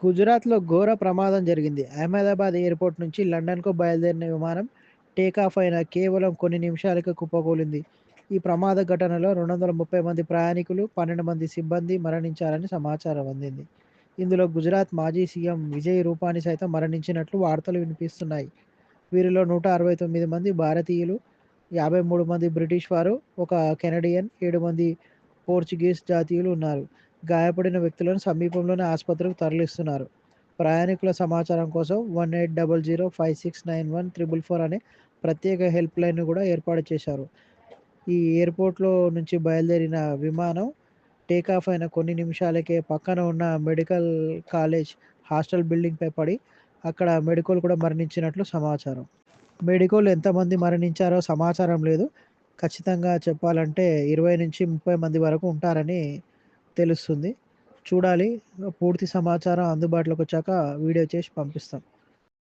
గుజరాత్‌లో ఘోర ప్రమాదం జరిగింది. అహ్మదాబాద్ ఎయిర్‌పోర్ట్ నుంచి లండన్‌కు బయలుదేరిన విమానం టేకాఫ్ అయిన కేవలం కొన్ని నిమిషాలకు కుప్పకూలింది. ఈ ప్రమాద ఘటనలో 230 మంది ప్రయాణికులు, 12 మంది సిబ్బంది మరణించారని సమాచారం అందింది. ఇందులో గుజరాత్ మాజీ సీఎం విజయ్ రూపాని సైతం మరణించినట్లు వార్తలు వినిపిస్తున్నాయి. వీరిలో 169 మంది భారతీయులు, 53 మంది బ్రిటిష్ వారు, ఒక కెనడియన్, ఏడు మంది పోర్చుగీస్ జాతీయులు ఉన్నారు. గాయపడిన వ్యక్తులను సమీపంలోని ఆసుపత్రికి తరలిస్తున్నారు. ప్రయాణికుల సమాచారం కోసం 1800569144 అనే ప్రత్యేక హెల్ప్ లైన్‌ను కూడా ఏర్పాటు చేశారు. ఈ ఎయిర్‌పోర్ట్‌లో నుంచి బయలుదేరిన విమానం టేకాఫ్ అయిన కొన్ని నిమిషాలకే పక్కన ఉన్న మెడికల్ కాలేజ్ హాస్టల్ బిల్డింగ్‌పై పడి అక్కడ మెడికోల్ కూడా మరణించినట్లు సమాచారం. మెడికోల్ ఎంతమంది మరణించారో సమాచారం లేదు. ఖచ్చితంగా చెప్పాలంటే 20-30 మంది వరకు ఉంటారని తెలుస్తుంది. చూడాలి. పూర్తి సమాచారం అందుబాటులోకి వచ్చాక వీడియో చేసి పంపిస్తాం.